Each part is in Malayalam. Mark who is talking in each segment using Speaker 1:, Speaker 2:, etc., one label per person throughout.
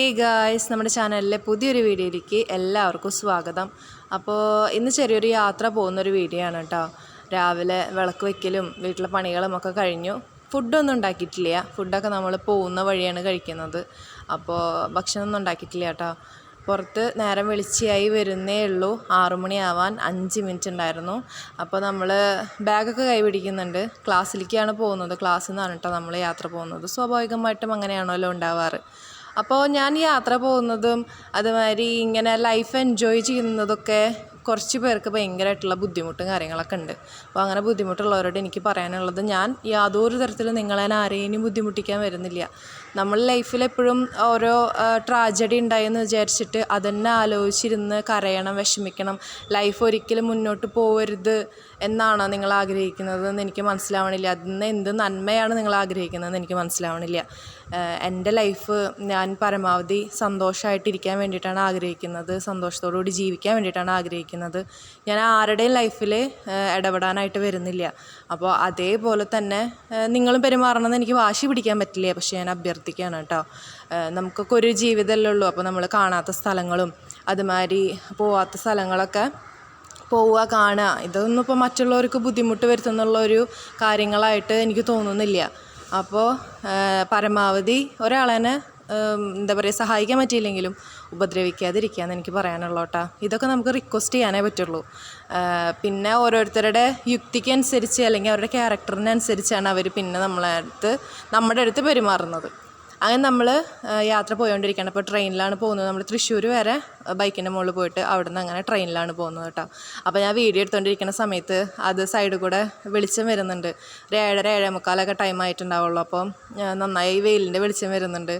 Speaker 1: ഹേ ഗായ്സ് നമ്മുടെ ചാനലിലെ പുതിയൊരു വീഡിയോയിലേക്ക് എല്ലാവർക്കും സ്വാഗതം. അപ്പോൾ ഇന്ന് ചെറിയൊരു യാത്ര പോകുന്നൊരു വീഡിയോ ആണ് കേട്ടോ. രാവിലെ വിളക്ക് വയ്ക്കലും വീട്ടിലെ പണികളും ഒക്കെ കഴിഞ്ഞു. ഫുഡൊന്നും ഉണ്ടാക്കിയിട്ടില്ല. ഫുഡൊക്കെ നമ്മൾ പോകുന്ന വഴിയാണ് കഴിക്കുന്നത്. അപ്പോൾ ഭക്ഷണമൊന്നും ഉണ്ടാക്കിയിട്ടില്ല കേട്ടോ. പുറത്ത് നേരം വെളിച്ചയായി വരുന്നേ ഉള്ളൂ. ആറുമണിയാവാൻ അഞ്ച് മിനിറ്റ് ഉണ്ടായിരുന്നു. അപ്പോൾ നമ്മൾ ബാഗൊക്കെ കൈപിടിക്കുന്നുണ്ട് ക്ലാസ്സിലേക്കാണ് പോകുന്നത്. ക്ലാസ്സിൽ നിന്നാണ് കേട്ടോ നമ്മൾ യാത്ര പോകുന്നത്. സ്വാഭാവികമായിട്ടും അങ്ങനെയാണല്ലോ ഉണ്ടാവാറ്. അപ്പോൾ ഞാൻ യാത്ര പോകുന്നതും അതുമാതിരി ഇങ്ങനെ ലൈഫ് എൻജോയ് ചെയ്യുന്നതൊക്കെ കുറച്ച് പേർക്ക് ഭയങ്കരമായിട്ടുള്ള ബുദ്ധിമുട്ടും കാര്യങ്ങളൊക്കെ ഉണ്ട്. അപ്പോൾ അങ്ങനെ ബുദ്ധിമുട്ടുള്ളവരോട് എനിക്ക് പറയാനുള്ളത് ഞാൻ യാതൊരു തരത്തിലും നിങ്ങളെ ആരെയും ബുദ്ധിമുട്ടിക്കാൻ വരുന്നില്ല. നമ്മൾ ലൈഫിൽ എപ്പോഴും ഓരോ ട്രാജഡി ഉണ്ടായെന്ന് വിചാരിച്ചിട്ട് അതന്നെ ആലോചിച്ചിരുന്ന് കരയണം വിഷമിക്കണം. ലൈഫ് ഒരിക്കലും മുന്നോട്ട് പോകരുത് എന്നാണോ നിങ്ങൾ ആഗ്രഹിക്കുന്നത് എന്ന് എനിക്ക് മനസ്സിലാവണില്ല. അതിന് എന്ത് നന്മയാണ് നിങ്ങൾ ആഗ്രഹിക്കുന്നതെന്ന് എനിക്ക് മനസ്സിലാവണില്ല. എന്റെ ലൈഫ് ഞാൻ പരമാവധി സന്തോഷമായിട്ടിരിക്കാൻ വേണ്ടിയിട്ടാണ് ആഗ്രഹിക്കുന്നത്. സന്തോഷത്തോടുകൂടി ജീവിക്കാൻ വേണ്ടിയിട്ടാണ് ആഗ്രഹിക്കുന്നത്. ഞാൻ ആരുടെയും ലൈഫിൽ ഇടപെടാനായിട്ട് വരുന്നില്ല. അപ്പോൾ അതേപോലെ തന്നെ നിങ്ങളും പെരുമാറണമെന്ന് എനിക്ക് വാശി പിടിക്കാൻ പറ്റില്ല. പക്ഷേ ഞാൻ അഭ്യർത്ഥിക്കുകയാണ് കേട്ടോ. നമുക്കൊക്കെ ഒരു ജീവിതമല്ലേ ഉള്ളൂ. അപ്പോൾ നമ്മൾ കാണാത്ത സ്ഥലങ്ങളും അതുമാതിരി പോവാത്ത സ്ഥലങ്ങളൊക്കെ പോവുക കാണുക ഇതൊന്നും ഇപ്പോൾ മറ്റുള്ളവർക്ക് ബുദ്ധിമുട്ട് വരുത്തുന്നുള്ള ഒരു കാര്യങ്ങളായിട്ട് എനിക്ക് തോന്നുന്നില്ല. അപ്പോൾ പരമാവധി ഒരാളെ എന്താ പറയുക സഹായിക്കാൻ പറ്റിയില്ലെങ്കിലും ഉപദ്രവിക്കാതിരിക്കുക എന്ന് എനിക്ക് പറയാനുള്ളൂ കേട്ടോ ഇതൊക്കെ നമുക്ക് റിക്വസ്റ്റ് ചെയ്യാനേ പറ്റുള്ളൂ. പിന്നെ ഓരോരുത്തരുടെ യുക്തിക്കനുസരിച്ച് അല്ലെങ്കിൽ അവരുടെ ക്യാരക്ടറിനനുസരിച്ചാണ് അവർ പിന്നെ നമ്മളെ അടുത്ത് നമ്മുടെ അടുത്ത് പെരുമാറുന്നത്. അങ്ങനെ നമ്മൾ യാത്ര പോയിക്കൊണ്ടിരിക്കുകയാണ് അപ്പോൾ ട്രെയിനിലാണ് പോകുന്നത്. നമ്മൾ തൃശ്ശൂർ വരെ ബൈക്കിന്റെ മുകളിൽ പോയിട്ട് അവിടെ നിന്ന് അങ്ങനെ ട്രെയിനിലാണ് പോകുന്നത് കേട്ടോ. അപ്പോൾ ഞാൻ വീഡിയോ എടുത്തുകൊണ്ടിരിക്കുന്ന സമയത്ത് അത് സൈഡിൽ കൂടെ വെളിച്ചം വരുന്നുണ്ട്. ഒരു ഏഴര ഏഴേ മുക്കാലൊക്കെ ടൈം ആയിട്ടുണ്ടാവുള്ളൂ അപ്പോൾ നന്നായി വെയിലിന്റെ വെളിച്ചം വരുന്നുണ്ട്.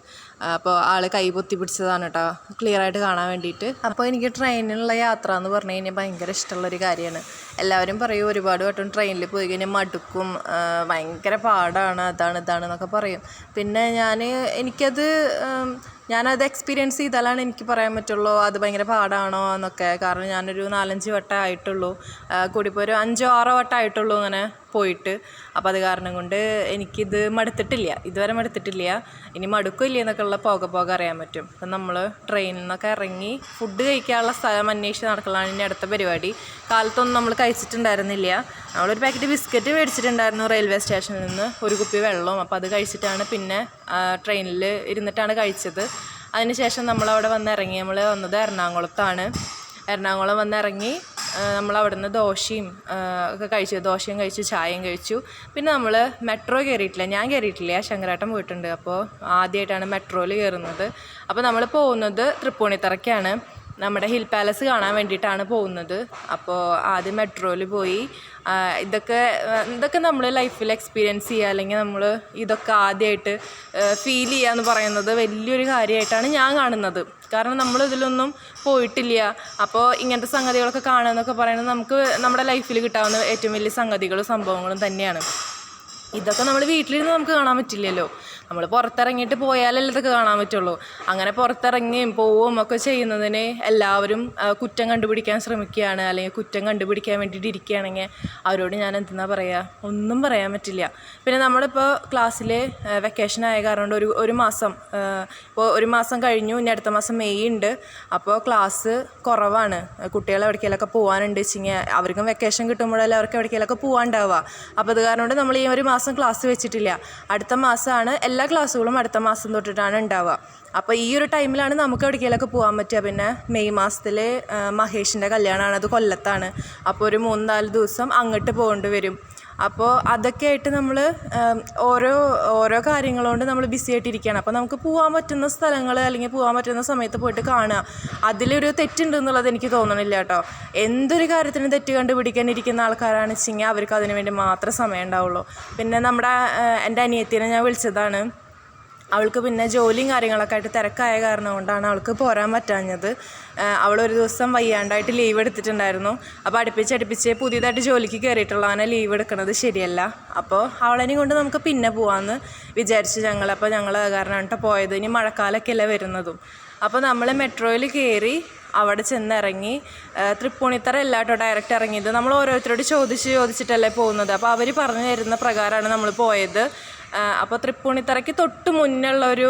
Speaker 1: അപ്പോൾ ആൾ കൈ പൊത്തി പിടിച്ചതാണ് കേട്ടോ ക്ലിയർ ആയിട്ട് കാണാൻ വേണ്ടിയിട്ട്. അപ്പോൾ എനിക്ക് ട്രെയിനിലുള്ള യാത്ര എന്ന് പറഞ്ഞു കഴിഞ്ഞാൽ ഭയങ്കര ഇഷ്ടമുള്ളൊരു കാര്യമാണ്. എല്ലാവരും പറയും ഒരുപാട് വട്ടം ട്രെയിനിൽ പോയി കഴിഞ്ഞാൽ മടുക്കും. ഭയങ്കര പാടാണ്. അതാണ് ഇതാണ് എന്നൊക്കെ പറയും. പിന്നെ ഞാൻ എനിക്കത് ഞാനത് എക്സ്പീരിയൻസ് ചെയ്താലാണ് എനിക്ക് പറയാൻ പറ്റുള്ളൂ അത് ഭയങ്കര പാടാണോ എന്നൊക്കെ. കാരണം ഞാനൊരു നാലഞ്ച് വട്ടം ആയിട്ടുള്ളൂ. കൂടിപ്പോൾ ഒരു അഞ്ചോ ആറോ വട്ടം ആയിട്ടുള്ളൂ അങ്ങനെ പോയിട്ട്. അപ്പോൾ അത് കാരണം കൊണ്ട് എനിക്കിത് മടുത്തിട്ടില്ല. ഇതുവരെ മടുത്തിട്ടില്ല. ഇനി മടുക്കില്ല എന്നൊക്കെ ഉള്ള പോക പോക അറിയാൻ പറ്റും. അപ്പം നമ്മൾ ട്രെയിനിൽ നിന്നൊക്കെ ഇറങ്ങി ഫുഡ് കഴിക്കാനുള്ള സ്ഥലം അന്വേഷിച്ച് നടക്കലാണ് ഇനി അടുത്ത പരിപാടി. കാലത്തൊന്നും നമ്മൾ കഴിച്ചിട്ടുണ്ടായിരുന്നില്ല. നമ്മളൊരു പാക്കറ്റ് ബിസ്ക്കറ്റ് മേടിച്ചിട്ടുണ്ടായിരുന്നു റെയിൽവേ സ്റ്റേഷനിൽ നിന്ന് ഒരു കുപ്പി വെള്ളം അപ്പോൾ അത് കഴിച്ചിട്ടാണ് പിന്നെ ട്രെയിനിൽ ഇരുന്നിട്ടാണ് കഴിച്ചത്. അതിനുശേഷം നമ്മളവിടെ വന്ന് ഇറങ്ങി നമ്മൾ വന്നത് എറണാകുളത്താണ്. എറണാകുളം വന്ന് ഇറങ്ങി നമ്മൾ അവിടുന്ന് ദോശയും ഒക്കെ കഴിച്ചു. ദോശയും കഴിച്ചു ചായയും കഴിച്ചു. പിന്നെ നമ്മൾ മെട്രോ കയറിയിട്ടില്ല ഞാൻ കയറിയിട്ടില്ല ശങ്കരാട്ടം പോയിട്ടുണ്ട്. അപ്പോൾ ആദ്യമായിട്ടാണ് മെട്രോയിൽ കയറുന്നത് അപ്പോൾ നമ്മൾ പോകുന്നത് തൃപ്പൂണിത്തറയ്ക്കാണ്. നമ്മുടെ ഹിൽ പാലസ് കാണാൻ വേണ്ടിയിട്ടാണ് പോകുന്നത്. അപ്പോൾ ആദ്യം മെട്രോയിൽ പോയി. ഇതൊക്കെ ഇതൊക്കെ നമ്മൾ ലൈഫിൽ എക്സ്പീരിയൻസ് ചെയ്യുക അല്ലെങ്കിൽ നമ്മൾ ഇതൊക്കെ ആദ്യമായിട്ട് ഫീൽ ചെയ്യുക എന്ന് പറയുന്നത് വലിയൊരു കാര്യമായിട്ടാണ് ഞാൻ കാണുന്നത്. കാരണം നമ്മൾ ഇതിലൊന്നും പോയിട്ടില്ല. അപ്പോൾ ഇങ്ങനത്തെ സംഗതികളൊക്കെ കാണുക എന്നൊക്കെ പറയുന്നത് നമുക്ക് നമ്മുടെ ലൈഫിൽ കിട്ടാവുന്ന ഏറ്റവും വലിയ സംഗതികളും സംഭവങ്ങളും തന്നെയാണ്. ഇതൊക്കെ നമ്മൾ വീട്ടിലിരുന്ന് നമുക്ക് കാണാൻ പറ്റില്ലല്ലോ. നമ്മൾ പുറത്തിറങ്ങിയിട്ട് പോയാലല്ലേ ഇതൊക്കെ കാണാൻ പറ്റുള്ളൂ. അങ്ങനെ പുറത്തിറങ്ങിയും പോവുകയും ഒക്കെ ചെയ്യുന്നതിന് എല്ലാവരും കുറ്റം കണ്ടുപിടിക്കാൻ ശ്രമിക്കുകയാണ്. അല്ലെങ്കിൽ കുറ്റം കണ്ടുപിടിക്കാൻ വേണ്ടിയിട്ട് ഇരിക്കുകയാണെങ്കിൽ അവരോട് ഞാൻ എന്തെന്നാ പറയുക ഒന്നും പറയാൻ പറ്റില്ല. പിന്നെ നമ്മളിപ്പോൾ ക്ലാസ്സിൽ വെക്കേഷൻ ആയ കാരണം ഒരു ഒരു മാസം ഇപ്പോൾ ഒരു മാസം കഴിഞ്ഞു ഇനി അടുത്ത മാസം മെയ് ഉണ്ട്. അപ്പോൾ ക്ലാസ് കുറവാണ്. കുട്ടികൾ എവിടേക്കെങ്കിലൊക്കെ പോകാനുണ്ട് വെച്ചിങ്ങനെ അവർക്കും വെക്കേഷൻ കിട്ടുമ്പോഴല്ലേ അവർക്ക് എവിടേക്കെങ്കിലൊക്കെ പോകാണ്ടാവുക അപ്പോൾ അത് കാരണം കൊണ്ട് നമ്മൾ ഈ ഒരു മാസം ക്ലാസ് വെച്ചിട്ടില്ല. അടുത്ത മാസമാണ് എല്ലാ എല്ലാ ക്ലാസ്സുകളും അടുത്ത മാസം തൊട്ടിട്ടാണ് ഉണ്ടാവുക. അപ്പോൾ ഈ ഒരു ടൈമിലാണ് നമുക്ക് എവിടേക്കെങ്കിലൊക്കെ പോകാൻ പറ്റുക. പിന്നെ മെയ് മാസത്തിൽ മഹേഷിന്റെ കല്യാണമാണ്. അത് കൊല്ലത്താണ്. അപ്പോൾ ഒരു മൂന്ന് നാല് ദിവസം അങ്ങോട്ട് പോകേണ്ടി വരും. അപ്പോൾ അതൊക്കെ ആയിട്ട് നമ്മൾ ഓരോ ഓരോ കാര്യങ്ങളുകൊണ്ട് നമ്മൾ ബിസി ആയിട്ടിരിക്കുകയാണ് അപ്പോൾ നമുക്ക് പോകാൻ പറ്റുന്ന സ്ഥലങ്ങൾ അല്ലെങ്കിൽ പോകാൻ പറ്റുന്ന സമയത്ത് പോയിട്ട് കാണുക. അതിലൊരു തെറ്റുണ്ട് എന്നുള്ളത് എനിക്ക് തോന്നണില്ല കേട്ടോ. എന്തൊരു കാര്യത്തിന് തെറ്റ് കണ്ടുപിടിക്കാനിരിക്കുന്ന ആൾക്കാരാണ് വെച്ചെങ്കിൽ അവർക്ക് അതിന് വേണ്ടി മാത്രമേ സമയം ഉണ്ടാവുള്ളൂ. പിന്നെ നമ്മുടെ എന്റെ അനിയത്തിനെ ഞാൻ വിളിച്ചതാണ്. അവൾക്ക് പിന്നെ ജോലിയും കാര്യങ്ങളൊക്കെ ആയിട്ട് തിരക്കായ കാരണം കൊണ്ടാണ് അവൾക്ക് പോരാൻ പറ്റാഞ്ഞത്. അവൾ ഒരു ദിവസം വയ്യാണ്ടായിട്ട് ലീവ് എടുത്തിട്ടുണ്ടായിരുന്നു. അപ്പോൾ അടുപ്പിച്ച് അടുപ്പിച്ച് പുതിയതായിട്ട് ജോലിക്ക് കയറിയിട്ടുള്ളവനെ ലീവ് എടുക്കുന്നത് ശരിയല്ല. അപ്പോൾ അവളെയും കൊണ്ട് നമുക്ക് പിന്നെ പോകാമെന്ന് വിചാരിച്ചു ഞങ്ങൾ അപ്പോൾ ഞങ്ങൾ കാരണം കേട്ടോ പോയത്. ഇനി മഴക്കാലമൊക്കെ അല്ലേ വരുന്നതും. അപ്പോൾ നമ്മൾ മെട്രോയിൽ കയറി അവിടെ ചെന്നിറങ്ങി തൃപ്പൂണിത്തറ അല്ല കേട്ടോ ഡയറക്റ്റ് ഇറങ്ങിയത്. നമ്മൾ ഓരോരുത്തരോട് ചോദിച്ച് ചോദിച്ചിട്ടല്ലേ പോകുന്നത്. അപ്പോൾ അവർ പറഞ്ഞു തരുന്ന പ്രകാരമാണ് നമ്മൾ പോയത്. അപ്പോൾ തൃപ്പൂണിത്തറയ്ക്ക് തൊട്ട് മുന്നുള്ള ഒരു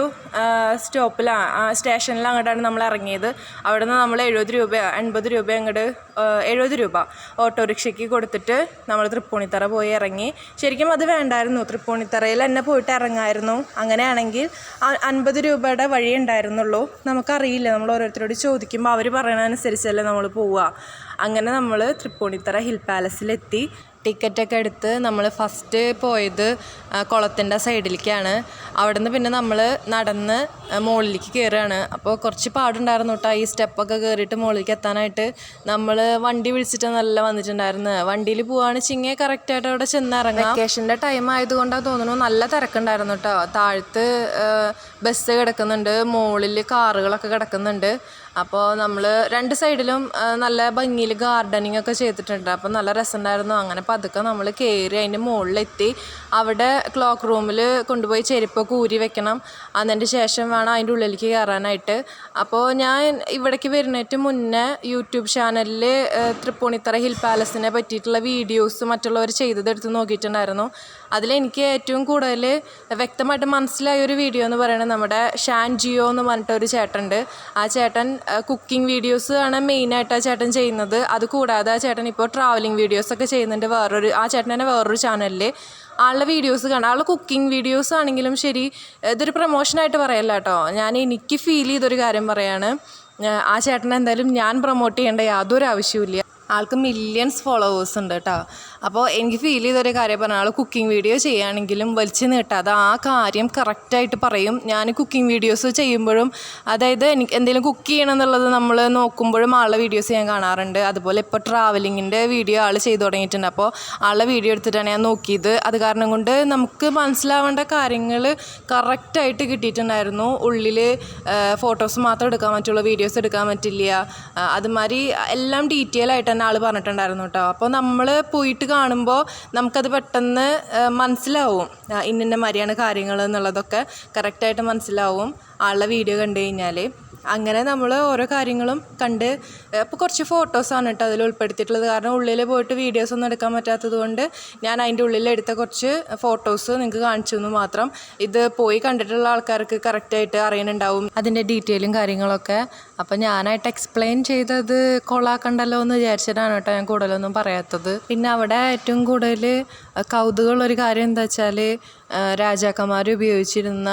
Speaker 1: സ്റ്റോപ്പിലാണ് സ്റ്റേഷനിൽ അങ്ങോട്ടാണ് നമ്മൾ ഇറങ്ങിയത്. അവിടെ നിന്ന് നമ്മൾ എഴുപത് രൂപ എൺപത് രൂപ അങ്ങോട്ട് എഴുപത് രൂപ ഓട്ടോറിക്ഷയ്ക്ക് കൊടുത്തിട്ട് നമ്മൾ തൃപ്പൂണിത്തറ പോയി ഇറങ്ങി. ശരിക്കും അത് വേണ്ടായിരുന്നു. തൃപ്പൂണിത്തറയിൽ തന്നെ പോയിട്ട് ഇറങ്ങായിരുന്നു. അങ്ങനെയാണെങ്കിൽ അൻപത് രൂപയുടെ വഴി ഉണ്ടായിരുന്നുള്ളൂ. നമുക്കറിയില്ല. നമ്മൾ ഓരോരുത്തരോട് ചോദിക്കുമ്പോൾ അവർ പറയണതനുസരിച്ചല്ലേ നമ്മൾ പോവുക. അങ്ങനെ നമ്മൾ തൃപ്പൂണിത്തറ ഹിൽ പാലസിലെത്തി. ടിക്കറ്റൊക്കെ എടുത്ത് നമ്മൾ ഫസ്റ്റ് പോയത് കുളത്തിന്റെ സൈഡിലേക്കാണ്. അവിടുന്ന് പിന്നെ നമ്മൾ നടന്ന് മുകളിലേക്ക് കയറുകയാണ് അപ്പോൾ കുറച്ച് പാടുണ്ടായിരുന്നു കേട്ടോ ഈ സ്റ്റെപ്പൊക്കെ കയറിയിട്ട് മുകളിലേക്ക് എത്താനായിട്ട് നമ്മൾ വണ്ടി വിളിച്ചിട്ട് നല്ല വന്നിട്ടുണ്ടായിരുന്നു. വണ്ടിയിൽ പോവുകയാണ് ചിങ്ങേ കറക്റ്റായിട്ട് അവിടെ ചെന്ന് ഇറങ്ങാം വെക്കേഷന്റെ ടൈം ആയതുകൊണ്ടാണ് തോന്നുന്നു നല്ല തിരക്കുണ്ടായിരുന്നു കേട്ടോ താഴത്ത് ബസ് കിടക്കുന്നുണ്ട് മുകളിൽ കാറുകളൊക്കെ കിടക്കുന്നുണ്ട്. അപ്പോൾ നമ്മൾ രണ്ട് സൈഡിലും നല്ല ഭംഗിയിൽ ഗാർഡനിങ് ഒക്കെ ചെയ്തിട്ടുണ്ട്. അപ്പോൾ നല്ല രസമുണ്ടായിരുന്നു. അങ്ങനെ പതുക്കെ നമ്മൾ കയറി അതിന്റെ മുകളിലെത്തി. അവിടെ ക്ലോക്ക് റൂമിൽ കൊണ്ടുപോയി ചെരുപ്പൊക്കെ ഊരി വെക്കണം. അതിന്റെ ശേഷം വേണം അതിന്റെ ഉള്ളിലേക്ക് കയറാനായിട്ട്. അപ്പോൾ ഞാൻ ഇവിടേക്ക് വരുന്നതിന് മുന്നേ യൂട്യൂബ് ചാനലിൽ തൃപ്പൂണിത്തറ ഹിൽ പാലസിനെ പറ്റിയിട്ടുള്ള വീഡിയോസ് മറ്റുള്ളവർ ചെയ്തത് എടുത്ത് നോക്കിയിട്ടുണ്ടായിരുന്നു. അതിലെനിക്ക് ഏറ്റവും കൂടുതൽ വ്യക്തമായിട്ട് മനസ്സിലായ ഒരു വീഡിയോ എന്ന് പറയുന്നത് നമ്മുടെ ഷാൻ ജിയോ എന്ന് പറഞ്ഞിട്ട് ഒരു ചേട്ടനുണ്ട്. ആ ചേട്ടൻ കുക്കിംഗ് വീഡിയോസ് ആണ് മെയിനായിട്ട് ആ ചേട്ടൻ ചെയ്യുന്നത്. അത് കൂടാതെ ആ ചേട്ടൻ ഇപ്പോൾ ട്രാവലിംഗ് വീഡിയോസൊക്കെ ചെയ്യുന്നുണ്ട് വേറൊരു ആ ചേട്ടൻ തന്നെ വേറൊരു ചാനലിൽ ആളുടെ വീഡിയോസ് കാണാം ആളുടെ കുക്കിംഗ് വീഡിയോസ് ആണെങ്കിലും ശരി ഇതൊരു പ്രൊമോഷനായിട്ട് പറയല്ല കേട്ടോ. ഞാൻ എനിക്ക് ഫീൽ ചെയ്തൊരു കാര്യം പറയാണ് ആ- ചേട്ടനെ എന്തായാലും ഞാൻ പ്രൊമോട്ട് ചെയ്യേണ്ട യാതൊരു ആവശ്യമില്ല ആൾക്ക് മില്യൺസ് ഫോളോവേഴ്സ് ഉണ്ട് കേട്ടോ അപ്പോൾ എനിക്ക് ഫീൽ ചെയ്തൊരു കാര്യം പറഞ്ഞാൽ ആൾ കുക്കിംഗ് വീഡിയോ ചെയ്യുകയാണെങ്കിലും വലിച്ചു നീട്ടാതെ ആ കാര്യം കറക്റ്റായിട്ട് പറയും. ഞാൻ കുക്കിംഗ് വീഡിയോസ് ചെയ്യുമ്പോഴും അതായത് എനിക്ക് എന്തെങ്കിലും കുക്ക് ചെയ്യണം എന്നുള്ളത് നമ്മൾ നോക്കുമ്പോഴും ആളുടെ വീഡിയോസ് ഞാൻ കാണാറുണ്ട്. അതുപോലെ ഇപ്പോൾ ട്രാവലിങ്ങിന്റെ വീഡിയോ ആൾ ചെയ്തു തുടങ്ങിയിട്ടുണ്ട്. അപ്പോൾ ആളുടെ വീഡിയോ എടുത്തിട്ടാണ് ഞാൻ നോക്കിയത്. അത് കാരണം കൊണ്ട് നമുക്ക് മനസ്സിലാവേണ്ട കാര്യങ്ങൾ കറക്റ്റായിട്ട് കിട്ടിയിട്ടുണ്ടായിരുന്നു. ഉള്ളിൽ ഫോട്ടോസ് മാത്രം എടുക്കാൻ പറ്റുള്ളൂ വീഡിയോസ് എടുക്കാൻ പറ്റില്ല. അതുമാതിരി എല്ലാം ഡീറ്റെയിൽ ആയിട്ട് തന്നെ ആൾ പറഞ്ഞിട്ടുണ്ടായിരുന്നു കേട്ടോ. അപ്പോൾ നമ്മൾ പോയിട്ട് കാണുമ്പോൾ നമുക്കത് പെട്ടെന്ന് മനസ്സിലാവും. ഇന്നിന്ന മാതിരിയാണ് കാര്യങ്ങൾ എന്നുള്ളതൊക്കെ കറക്റ്റായിട്ട് മനസ്സിലാവും. ആളുടെ വീഡിയോ കണ്ടു കഴിഞ്ഞാൽ അങ്ങനെ നമ്മൾ ഓരോ കാര്യങ്ങളും കണ്ട് അപ്പോൾ കുറച്ച് ഫോട്ടോസാണ് കേട്ടോ അതിൽ ഉൾപ്പെടുത്തിയിട്ടുള്ളത്. കാരണം ഉള്ളിൽ പോയിട്ട് വീഡിയോസ് ഒന്നും എടുക്കാൻ പറ്റാത്തത് കൊണ്ട് ഞാൻ അതിന്റെ ഉള്ളിൽ എടുത്ത കുറച്ച് ഫോട്ടോസ് നിങ്ങൾക്ക് കാണിച്ചു എന്ന് മാത്രം. ഇത് പോയി കണ്ടിട്ടുള്ള ആൾക്കാർക്ക് കറക്റ്റായിട്ട് അറിയുന്നുണ്ടാവും അതിന്റെ ഡീറ്റെയിലും കാര്യങ്ങളൊക്കെ. അപ്പോൾ ഞാനായിട്ട് എക്സ്പ്ലെയിൻ ചെയ്തത് കൊളാക്കണ്ടല്ലോ എന്ന് വിചാരിച്ചിട്ടാണ് കേട്ടോ ഞാൻ കൂടുതലൊന്നും പറയാത്തത്. പിന്നെ അവിടെ ഏറ്റവും കൂടുതൽ കൗതുകമുള്ളൊരു കാര്യം എന്താ വെച്ചാൽ രാജാക്കന്മാർ ഉപയോഗിച്ചിരുന്ന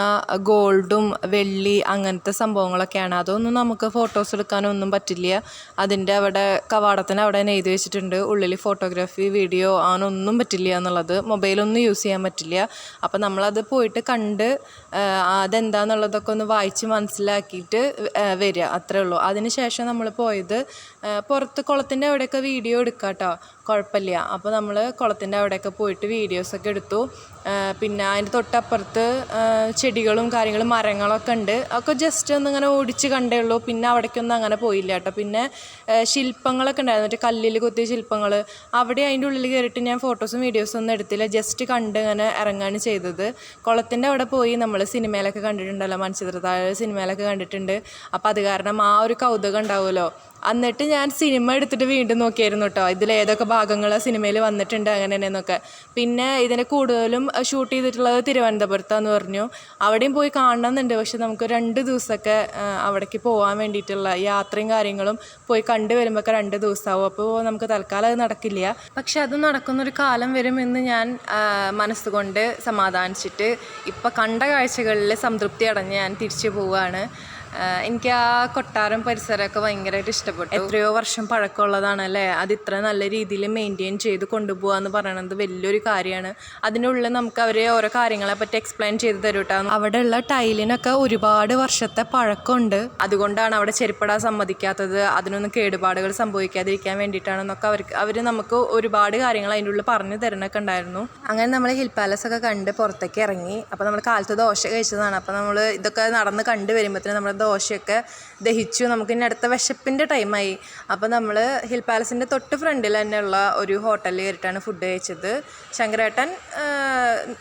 Speaker 1: ഗോൾഡും വെള്ളി അങ്ങനത്തെ സംഭവങ്ങളൊക്കെയാണ്. അതൊന്നും നമുക്ക് ഫോട്ടോസ് എടുക്കാനൊന്നും പറ്റില്ല. അതിന്റെ അവിടെ കവാടത്തിന് അവിടെ തന്നെ എഴുതി വെച്ചിട്ടുണ്ട്. ഉള്ളിൽ ഫോട്ടോഗ്രാഫി വീഡിയോ അങ്ങനൊന്നും പറ്റില്ല എന്നുള്ളത്. മൊബൈലൊന്നും യൂസ് ചെയ്യാൻ പറ്റില്ല. അപ്പോൾ നമ്മളത് പോയിട്ട് കണ്ട് അതെന്താന്നുള്ളതൊക്കെ ഒന്ന് വായിച്ച് മനസ്സിലാക്കിയിട്ട് വരിക. അത്രേ ഉള്ളൂ. അതിന് ശേഷം നമ്മൾ പോയത് പുറത്ത് കുളത്തിന്റെ അവിടെയൊക്കെ വീഡിയോ എടുക്കാം കേട്ടോ കുഴപ്പമില്ല. അപ്പോൾ നമ്മൾ കുളത്തിന്റെ അവിടെയൊക്കെ പോയിട്ട് വീഡിയോസൊക്കെ എടുത്തു. പിന്നെ അതിന്റെ തൊട്ടപ്പുറത്ത് ചെടികളും കാര്യങ്ങളും മരങ്ങളൊക്കെ ഉണ്ട്. ഒക്കെ ജസ്റ്റ് ഒന്ന് ഇങ്ങനെ ഓടിച്ച് കണ്ടേ ഉള്ളൂ. പിന്നെ അവിടേക്കൊന്നും അങ്ങനെ പോയില്ല കേട്ടോ. പിന്നെ ശില്പങ്ങളൊക്കെ ഉണ്ടായിരുന്നു. മറ്റേ കല്ലിൽ കൊത്തിയ ശില്പങ്ങൾ അവിടെ അതിന്റെ ഉള്ളിൽ കയറിയിട്ട് ഞാൻ ഫോട്ടോസും വീഡിയോസും ഒന്നും എടുത്തില്ല. ജസ്റ്റ് കണ്ട് ഇങ്ങനെ ഇറങ്ങുകയാണ് ചെയ്തത്. കുളത്തിന്റെ അവിടെ പോയി നമ്മൾ സിനിമയിലൊക്കെ കണ്ടിട്ടുണ്ടല്ലോ. മൺചിത്രത്താഴ് സിനിമയിലൊക്കെ കണ്ടിട്ടുണ്ട്. അപ്പോൾ അത് കാരണം ആ ഒരു കൗതുകം ഉണ്ടാവുമല്ലോ. എന്നിട്ട് ഞാൻ സിനിമ എടുത്തിട്ട് വീണ്ടും നോക്കിയായിരുന്നു കേട്ടോ. ഇതിൽ ഏതൊക്കെ ഭാഗങ്ങൾ സിനിമയിൽ വന്നിട്ടുണ്ട് അങ്ങനെ എന്നൊക്കെ പിന്നെ ഇതിനെ കൂടുതലും ഷൂട്ട് ചെയ്തിട്ടുള്ളത് തിരുവനന്തപുരത്താന്ന് പറഞ്ഞു. അവിടെയും പോയി കാണണമെന്നുണ്ട് പക്ഷെ നമുക്ക് രണ്ട് ദിവസമൊക്കെ അവിടേക്ക് പോകാൻ വേണ്ടിയിട്ടുള്ള യാത്രയും കാര്യങ്ങളും പോയി കണ്ടു വരുമ്പോഴൊക്കെ രണ്ട് ദിവസമാവും. അപ്പോൾ നമുക്ക് തൽക്കാലം അത് നടക്കില്ല. പക്ഷെ അത് നടക്കുന്നൊരു കാലം വരുമെന്ന് ഞാൻ മനസ്സുകൊണ്ട് സമാധാനിച്ചിട്ട് ഇപ്പം കണ്ട കാഴ്ചകളിൽ സംതൃപ്തി അടഞ്ഞ് ഞാൻ തിരിച്ചു പോവുകയാണ് എനിക്ക് ആ കൊട്ടാരം പരിസരമൊക്കെ ഭയങ്കരമായിട്ട് ഇഷ്ടപ്പെട്ടു. എത്രയോ വർഷം പഴക്കമുള്ളതാണ് അല്ലേ അത് ഇത്ര നല്ല രീതിയിൽ മെയിന്റെയിൻ ചെയ്ത് കൊണ്ടുപോകുക എന്ന് പറയുന്നത് വലിയൊരു കാര്യമാണ്. അതിനുള്ളിൽ നമുക്ക് അവരെ ഓരോ കാര്യങ്ങളെ പറ്റി എക്സ്പ്ലെയിൻ ചെയ്ത് തരും അവിടെയുള്ള ടൈലിനൊക്കെ ഒരുപാട് വർഷത്തെ പഴക്കമുണ്ട്. അതുകൊണ്ടാണ് അവിടെ ചെരുപ്പിടാൻ സമ്മതിക്കാത്തത്. അതിനൊന്നും കേടുപാടുകൾ സംഭവിക്കാതിരിക്കാൻ വേണ്ടിയിട്ടാണെന്നൊക്കെ അവർക്ക് അവർ നമുക്ക് ഒരുപാട് കാര്യങ്ങൾ അതിന്റെ ഉള്ളിൽ പറഞ്ഞു തരണൊക്കെ ഉണ്ടായിരുന്നു. അങ്ങനെ നമ്മൾ ഹിൽ പാലസ് ഒക്കെ കണ്ട് പുറത്തേക്ക് ഇറങ്ങി. അപ്പോൾ നമ്മൾ കാലത്ത് ദോശ കഴിച്ചതാണ്. അപ്പോൾ നമ്മൾ ഇതൊക്കെ നടന്ന് കണ്ടു വരുമ്പോഴത്തേനും നമ്മുടെ ദോശയൊക്കെ ദഹിച്ചു. നമുക്ക് ഇനി അടുത്ത വിശപ്പിന്റെ ടൈമായി. അപ്പോൾ നമ്മൾ ഹിൽ പാലസിന്റെ തൊട്ട് ഫ്രണ്ടിൽ തന്നെയുള്ള ഒരു ഹോട്ടലിൽ കയറിയിട്ടാണ് ഫുഡ് കഴിച്ചത്. ശങ്കരേട്ടൻ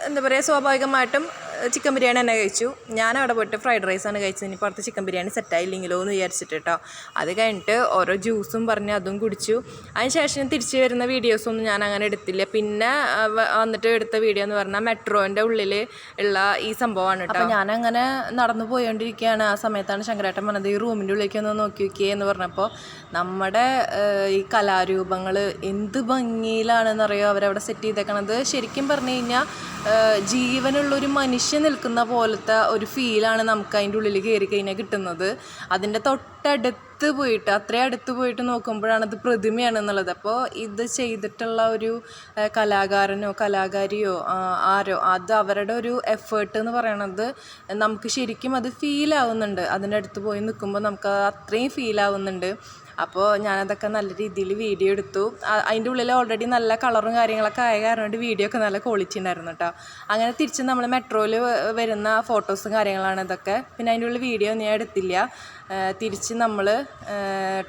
Speaker 1: എന്താ പറയുക സ്വാഭാവികമായിട്ടും ചിക്കൻ ബിരിയാണി തന്നെ കഴിച്ചു. ഞാൻ അവിടെ പോയിട്ട് ഫ്രൈഡ് റൈസാണ് കഴിച്ചത്. ഇനി പുറത്ത് ചിക്കൻ ബിരിയാണി സെറ്റായില്ലെങ്കിലോ എന്ന് വിചാരിച്ചിട്ട് കേട്ടോ അത് കഴിഞ്ഞിട്ട് ഓരോ ജ്യൂസും പറഞ്ഞ് അതും കുടിച്ചു. അതിന് ശേഷം തിരിച്ച് വരുന്ന വീഡിയോസൊന്നും ഞാൻ അങ്ങനെ എടുത്തില്ല. പിന്നെ വന്നിട്ട് എടുത്ത വീഡിയോ എന്ന് പറഞ്ഞാൽ മെട്രോന്റെ ഉള്ളിൽ ഉള്ള ഈ സംഭവമാണ് കേട്ടോ അങ്ങനെ നടന്നു പോയോണ്ടിരിക്കുകയാണ് ആ സമയത്താണ് ശങ്കരേട്ടൻ പറഞ്ഞത് ഈ റൂമിന്റെ ഉള്ളിലേക്ക് ഒന്ന് നോക്കി നോക്കിയേ എന്ന് പറഞ്ഞപ്പോൾ നമ്മുടെ ഈ കലാരൂപങ്ങൾ എന്ത് ഭംഗിയിലാണെന്നറിയോ അവരവിടെ സെറ്റ് ചെയ്തേക്കണത്? ശരിക്കും പറഞ്ഞു കഴിഞ്ഞാൽ ജീവനുള്ളൊരു മനുഷ്യൻ നിൽക്കുന്ന പോലത്തെ ഒരു ഫീലാണ് നമുക്ക് അതിന്റെ ഉള്ളിൽ കയറി കഴിഞ്ഞാൽ കിട്ടുന്നത്. അതിന്റെ തൊട്ടടുത്ത് പോയിട്ട് അത്രയും അടുത്ത് പോയിട്ട് നോക്കുമ്പോഴാണ് അത് പ്രതിമയാണെന്നുള്ളത്. അപ്പോൾ ഇത് ചെയ്തിട്ടുള്ള ഒരു കലാകാരനോ കലാകാരിയോ ആരോ അത് അവരുടെ ഒരു എഫേർട്ട് എന്ന് പറയണത് നമുക്ക് ശരിക്കും അത് ഫീലാവുന്നുണ്ട് അതിന്റെ അടുത്ത് പോയി നിൽക്കുമ്പോൾ നമുക്ക് അത് അത്രയും ഫീൽ ആവുന്നുണ്ട്. അപ്പോൾ ഞാനതൊക്കെ നല്ല രീതിയിൽ വീഡിയോ എടുത്തു. അതിന്റെ ഉള്ളിൽ ഓൾറെഡി നല്ല കളറും കാര്യങ്ങളൊക്കെ ആയ കാരണം വീഡിയോ ഒക്കെ നല്ല ക്വാളിറ്റി ഉണ്ടായിരുന്നു കേട്ടോ അങ്ങനെ തിരിച്ച് നമ്മൾ മെട്രോയിൽ വരുന്ന ഫോട്ടോസും കാര്യങ്ങളാണ് ഇതൊക്കെ. പിന്നെ അതിന്റെ ഉള്ളിൽ വീഡിയോ ഞാൻ എടുത്തില്ല. തിരിച്ച് നമ്മൾ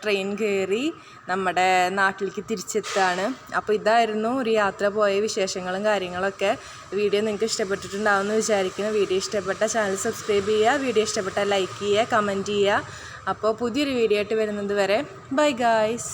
Speaker 1: ട്രെയിൻ കയറി നമ്മുടെ നാട്ടിലേക്ക് തിരിച്ചെത്താണ്. അപ്പോൾ ഇതായിരുന്നു ഒരു യാത്ര പോയ വിശേഷങ്ങളും കാര്യങ്ങളൊക്കെ. വീഡിയോ നിങ്ങൾക്ക് ഇഷ്ടപ്പെട്ടിട്ടുണ്ടാവുമെന്ന് വിചാരിക്കുന്നു. വീഡിയോ ഇഷ്ടപ്പെട്ട ചാനൽ സബ്സ്ക്രൈബ് ചെയ്യുക. വീഡിയോ ഇഷ്ടപ്പെട്ട ലൈക്ക് ചെയ്യുക കമന്റ് ചെയ്യുക. അപ്പോൾ പുതിയൊരു വീഡിയോ ആയിട്ട് വരുന്നത് വരെ ബൈ ഗായ്സ്